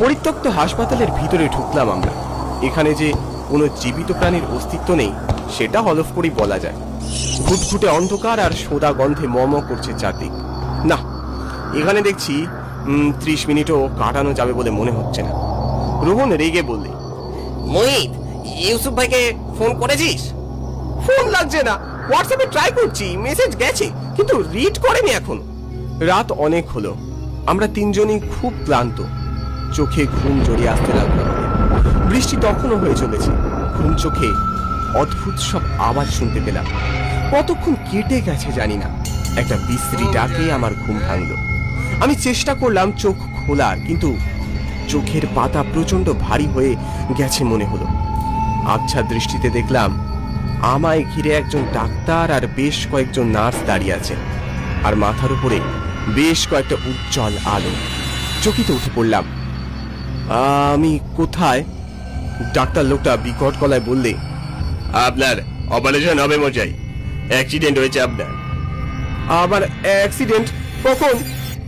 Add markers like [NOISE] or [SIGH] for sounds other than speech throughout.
পরিত্যক্ত হাসপাতালের ভিতরে ঢুকলাম আমরা। এখানে যে কোনো জীবিত প্রাণীর অস্তিত্ব নেই, সেটা হলফ করেই বলা যায়। ঘুটঘুটে অন্ধকার আর সোদা গন্ধে মম করছে চারদিক। না, এখানে দেখছি ত্রিশ মিনিটও কাটানো যাবে বলে মনে হচ্ছে না। রোহন রেগে বললে, মোহিত, ইউসুফ ভাইকে ফোন করেছিস? ফোন লাগছে না। হোয়াটসঅ্যাপে ট্রাই করছি মেসেজ গেছে, কিন্তু রিড করেনি এখন। রাত অনেক হলো। আমরা তিনজনই খুব ক্লান্ত। চোখে ঘুম জড়িয়ে আসতে লাগল। বৃষ্টি তখনও হয়ে চলেছে। ঘুম চোখে অদ্ভুত সব আওয়াজ শুনতে পেলাম। কতক্ষণ কেটে গেছে জানি না। একটা বিশ্রী ডাকে আমার ঘুম ভাঙলো। আমি চেষ্টা করলাম চোখ খোলার, কিন্তু চোখের পাতা প্রচণ্ড ভারী হয়ে গেছে মনে হলো। আবছা দৃষ্টিতে দেখলাম, আমায় ঘিরে একজন ডাক্তার আর বেশ কয়েকজন নার্স দাঁড়িয়ে আছে আর মাথার উপরে বেশ কয়েকটা উজ্জ্বল আলো। চকিতে উঠে পড়লাম। আমি কোথায়? ডাক্তার লোকটা বিকট গলায় বললে, আপনার অপারেশন হবে মশাই। অ্যাক্সিডেন্ট হয়েছে আপনার। আবার অ্যাক্সিডেন্ট কখন?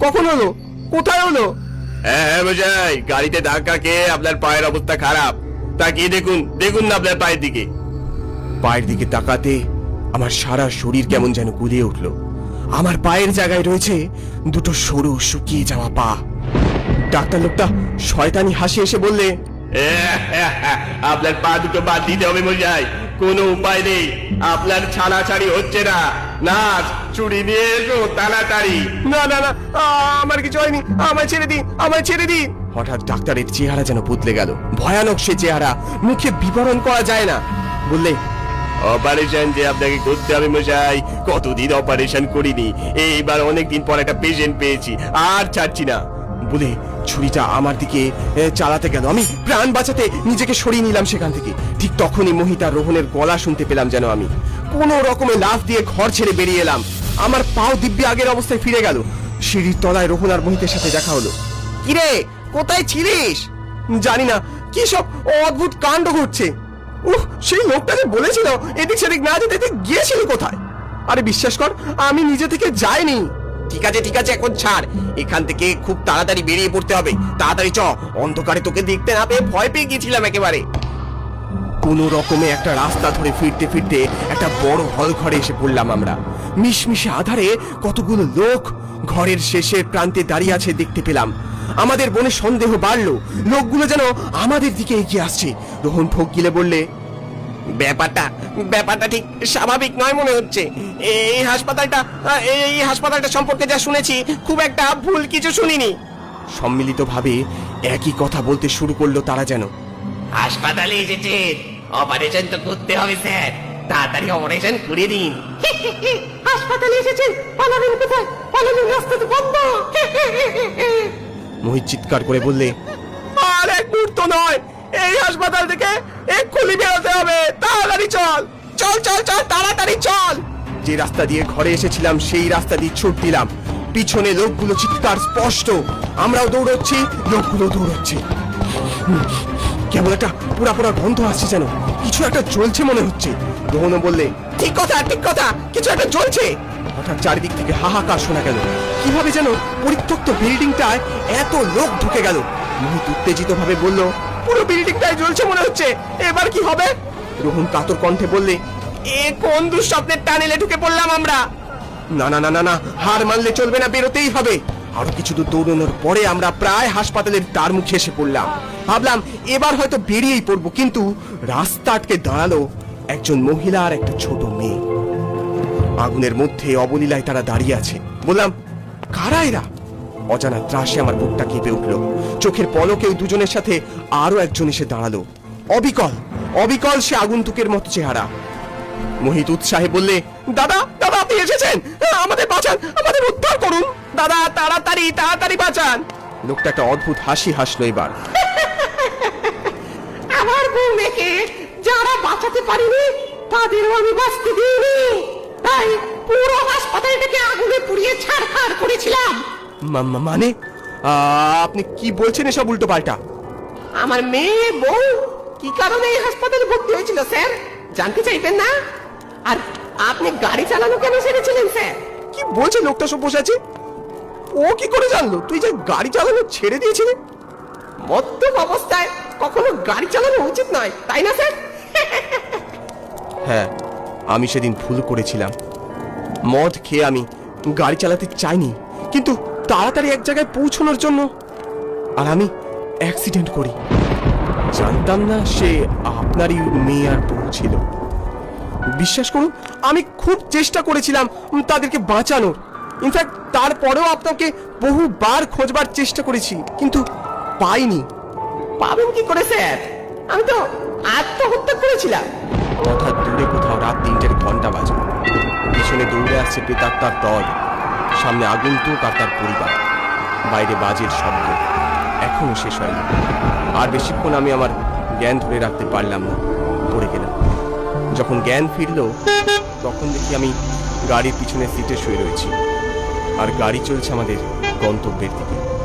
কখন হলো? কোথায় হলো? হ্যাঁ হ্যাঁ মশাই, গাড়িতে ধাক্কা খেয়ে আপনার পায়ের অবস্থা খারাপ। তাকিয়ে দেখুন দেখুন না আপনার পায়ের দিকে। পায়ের দিকে তাকাতে আমার সারা শরীর কেমন যেন গুলিয়ে উঠল। আমার পায়ের জায়গায় রয়েছে দুটো সরু শুকিয়ে যাওয়া পা। ডাক্তার লোকটা শয়তানি হাসি এসে বললে আপনার পা দুটো বাদ দিতে হবে মশাই কোনো উপায় নেই। আপনার ছাড়াছাড়ি হচ্ছে না। নাচ চুরি নিয়ে এসো তাড়াতাড়ি। না না না আমার কিছু হয়নি। আমায় ছেড়ে দিন আমায় ছেড়ে দিন। হঠাৎ ডাক্তারের চেহারা যেন বদলে গেল। ভয়ানক সে চেহারা। মুখে বিবরণ করা যায় না। বললে অপারেশন যে আপনাকে করতে হবে মশাই কতদিন অপারেশন করিনি। এইবার অনেকদিন পর একটা পেশেন্ট পেয়েছি। আর ছাড়ছি না। বলে ছুরিটা আমার দিকে চালাতে গেল আমি প্রাণ বাঁচাতে নিজেকে সরিয়ে নিলাম সেখান থেকে। ঠিক তখনই মহিতা রোহনের গলা শুনতে পেলাম যেন আমি। কোন রকমে লাফ দিয়ে ঘর ছেড়ে বেরিয়ে এলাম। আমার পাও দিব্যি আগের অবস্থায় ফিরে গেল। সিঁড়ির তলায় রোহন আর মহিতের সাথে দেখা হলো। কিরে, কোথায় ছিলিস? জানি না। কি সব অদ্ভুত কাণ্ড ঘটছে? উহ, সেই লোকটা যে বলেছিল এদিক সেদিক না যেতে গিয়েছিলি কোথায়? আরে, বিশ্বাস কর, আমি নিজে থেকে যাইনি। ঠিক আছে ঠিক আছে, এখন ছাড়। এখান থেকে খুব তাড়াতাড়ি বেরিয়ে পড়তে হবে। তাড়াতাড়ি চ। অন্ধকারে তোকে দেখতে না পেয়ে ভয় পেয়ে গেছিলাম একেবারে। কোন রকমে একটা রাস্তা ধরে ফিরতে ফিরতে একটা বড় হল ঘরে এসে পড়লাম আমরা। মিশমিশে আধারে কতগুলো লোক ঘরের শেষের প্রান্তে দাঁড়িয়ে আছে দেখতে পেলাম। আমাদের মনে সন্দেহ বাড়লো। লোকগুলো যেন আমাদের দিকে এগিয়ে আসছে। রোহন ঠোক গিলে বললে ব্যাপারটা ব্যাপারটা ঠিক স্বাভাবিক নয় মনে হচ্ছে। এই হাসপাতালটা এই হাসপাতালটা সম্পর্কে যা শুনেছি খুব একটা ভুল কিছু শুনিনি। সম্মিলিতভাবে একই কথা বলতে শুরু করল তারা যেন। হাসপাতালে এসেছেন অপারেশন তো করতে হবে স্যার। তাড়াতাড়ি অপারেশন করে দিন। [LAUGHS] হাসপাতালে এসেছেন? পালাবেন কোথায়? পালানোর রাস্তা তো বন্ধ। মোহিত চিৎকার করে বললে আর এক মুহূর্ত নয় এই হাসপাতাল থেকে এক্ষুনি বেরোতে হবে। তাড়াতাড়ি চল। চল চল চল, তাড়াতাড়ি চল। যে রাস্তা দিয়ে ঘরে এসেছিলাম, সেই রাস্তা দিয়ে ছুট দিলাম। পিছনে লোকগুলো চিৎকার স্পষ্ট। আমরাও দৌড়চ্ছি, লোকগুলো দৌড়চ্ছে। কেবল একটা পুরা পুরা গন্ধ আসছে যেন। কিছু একটা চলছে মনে হচ্ছে। রোহনও বললে, ঠিক কথা ঠিক কথা, কিছু একটা চলছে হঠাৎ চারিদিক থেকে হাহাকার শোনা গেল। কীভাবে যেন পরিত্যক্ত বিল্ডিংটায় এত লোক ঢুকে গেল। মোহিত উত্তেজিত ভাবে বলল পুরো বিল্ডিংটায় জ্বলছে মনে হচ্ছে। এবার কি হবে? রোহন কাতর কণ্ঠে বললে, এ কোন দুঃস্বপ্নের টানেলে ঢুকে পড়লাম আমরা? না না না না না, হার মানলে চলবে না, বেরোতেই হবে। আরও কিছু দূর দৌড়ানোর পরে আমরা প্রায় হাসপাতালের দ্বার মুখে এসে পড়লাম। ভাবলাম, এবার হয়তো বেরিয়েই পড়ব। কিন্তু রাস্তা আটকে দাঁড়াল একজন মহিলা আর একটা ছোট মেয়ে। আগুনের মধ্যে অবলীলায় তারা দাঁড়িয়ে আছে। বললাম, কারা এরা? অজানা ত্রাসে আমার বুকটা কেঁপে উঠল। চোখের পলকেও দুজনের সাথে আরও একজন এসে দাঁড়াল। অবিকল অবিকল সে আগন্তুকের মতো চেহারা। মোহিত উৎসাহে বললে, দাদা দাদা, আপনি এসেছেন? আমাদের বাঁচান, আমাদের উদ্ধার করুন। দাদা, তাড়াতাড়ি তাড়াতাড়ি বাঁচান। লোকটা একটা অদ্ভুত হাসি হাসলো এবার। [LAUGHS] আমার বউ মেয়েকে যারা বাঁচাতে পারিনি, তাদেরও আমি বাঁচতে দিইনি। তাই পুরো হাসপাতালটাকে আগুনে পুড়িয়ে ছাড়খাড় করেছিলাম। মানে? আপনি কি বলছেন এসব উল্টো পাল্টা? আমার মেয়ে বউ কি কারণে এই হাসপাতালে ভর্তি হয়েছিল স্যার? জানতে চাইবেন না? আর আপনি গাড়ি চালানো কেন ছেড়েছিলেন স্যার? কি বলছে লোকটা সব বসে আছে ও কি করে জানলো? তুই যে গাড়ি চালানো ছেড়ে দিয়েছিলি? মদ্যপ অবস্থায় কখনো গাড়ি চালানো উচিত নয় তাই না স্যার? হ্যাঁ আমি সেদিন ভুল করেছিলাম। মদ খেয়ে আমি গাড়ি চালাতে চাইনি কিন্তু তাড়াতাড়ি এক জায়গায় পৌঁছানোর জন্য। আর আমি অ্যাক্সিডেন্ট করি। জানতাম না সে আপনারই মেয়ে আর বউ ছিল। বিশ্বাস করুন আমি খুব চেষ্টা করেছিলাম তাদেরকে বাঁচানোর। ইনফ্যাক্ট তারপরেও আপনাকে বহুবার খোঁজবার চেষ্টা করেছি কিন্তু পাইনি। পাবেন কি করে স্যার? আমি তো আত্মহত্যা করেছিলাম। হঠাৎ দূরে কোথাও রাত তিনটের ঘণ্টা বাজে। পিছনে দৌড়ে আসছে প্রেতাত্মার দল। সামনে আগন্তুক আর তার পরিবার। বাইরে বাজের শব্দ। এখনও শেষ হয়নি। আর বেশিক্ষণ আমি আমার জ্ঞান ধরে রাখতে পারলাম না। পড়ে গেলাম। যখন জ্ঞান ফিরল, তখন দেখি আমি গাড়ির পিছনে সিটে শুয়ে রয়েছি। আর গাড়ি চলছে আমাদের গন্তব্যের দিকে।